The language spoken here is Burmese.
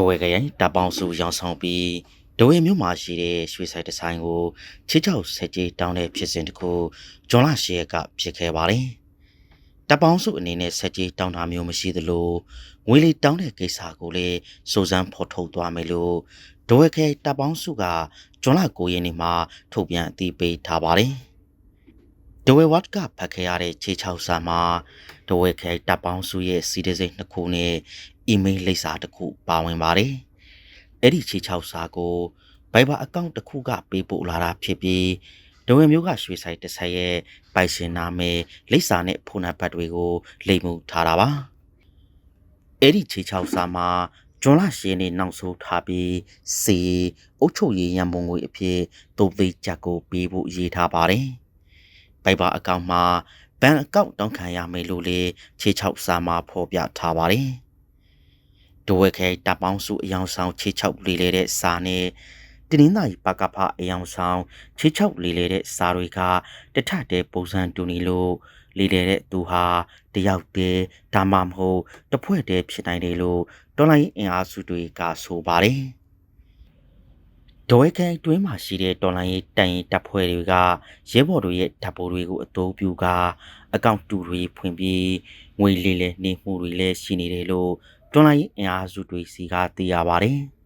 ဒဝဲကရိုင်တပ်ပေါင်းစုရောင်းဆောင်ပြီးဒဝဲမြို့မှာရှိတဲ့ရွှေဆိုင်ဒီဇိုင်းကိုချစ်ချောက်ဆက်ကြီးတောင်းတဲ့ဖြစ်စဉ်တစ်ခုဂျွန်လာရှေကဖြစ်ခဲ့ပါတယ်။တပ်ပေါင်းစုအနေနဲ့ဆက်ကြီးတောင်းတာမျိုးမရှိသလိုငွေလေးတောင်းတဲ့ကိစ္စကိုလည်းစိုးစမ်းဖော်ထုတ်သွားမယ်လို့ဒဝဲခဲတပ်ပေါင်းစုကဂျွန်လာ9ရက်နေ့မှာထုတ်ပြန်အသိပေးထားပါတယ်။ဒဝဲဝတ်ကဖတ်ခဲ့ရတဲ့ခြေချောက်စာမှာ ဒဝဲခဲတပ်ပေါင်းစုရဲ့စီဒီစိတ်နှစ်ခုနဲ့အီးမေးလ်လိပ်စာတစ်ခုပါဝင်ပါတယ်။အဲ့ဒီခြေချောက်စာကိုဘိုင်ဘာအကောင့်တစ်ခုကပေးပို့လာတာဖြစ်ပြီးဒဝဲမျိုးကရွှေဆိုင်တစ်ဆက်ရဲ့ပိုင်ရှင်နာမည်လိပ်စာနဲ့ဖုန်းနံပါတ်တွေကိုလိမ်မှုထားတာပါ။အဲ့ဒီခြေချောက်စာမှာဂျွန်လာရှင်းနေနောက်ဆိုထားပြီးစီအုတ်ချုပ်ရည်ရံပုံငွေအဖြစ်တုံးသိန်းချက်ကိုပေးဖို့ရေးထားပါတယ်။ဘိုင်ဘာအကောင့်မှာ ဘဏ်အကောင့်တောင်းခံရမယ်လို့လေခြေချောက်စာမှာဖော်ပြထားပါတယ်။ဒဝဲခဲတပ်ပေါင်းစုအယောင်ဆောင်ခြေချောက်လေးလေတဲ့စာနဲ့တင်းင်းသားကြီးပကဖအယောင်ဆောင်ခြေချောက်လေးလေတဲ့စာတွေကတထတဲ့ပုံစံတူနေလို့လေးလေတဲ့သူဟာတယောက်တည်းဒါမှမဟုတ်တစ်ဖွဲ့တည်းဖြစ်နိုင်တယ်လို့တော်လိုင်းအင်အားစုတွေကဆိုပါတယ်။ ဒဝဲခဲတွင်းမှာရှိတဲ့တော်လိုင်းရေးတိုင်ရင်တပ်ဖွဲ့တွေကရဲဘော်တို့ရဲ့ဓာတ်ပုံတွေကိုအသုံးပြုကအကောင့်တူတွေဖွင့်ပြီးငွေလေးလဲနေမှုတွေလည်းရှိနေတယ်လို့တော်လိုင်းရေးအင်အားစုတွေစီကသိရပါတယ်။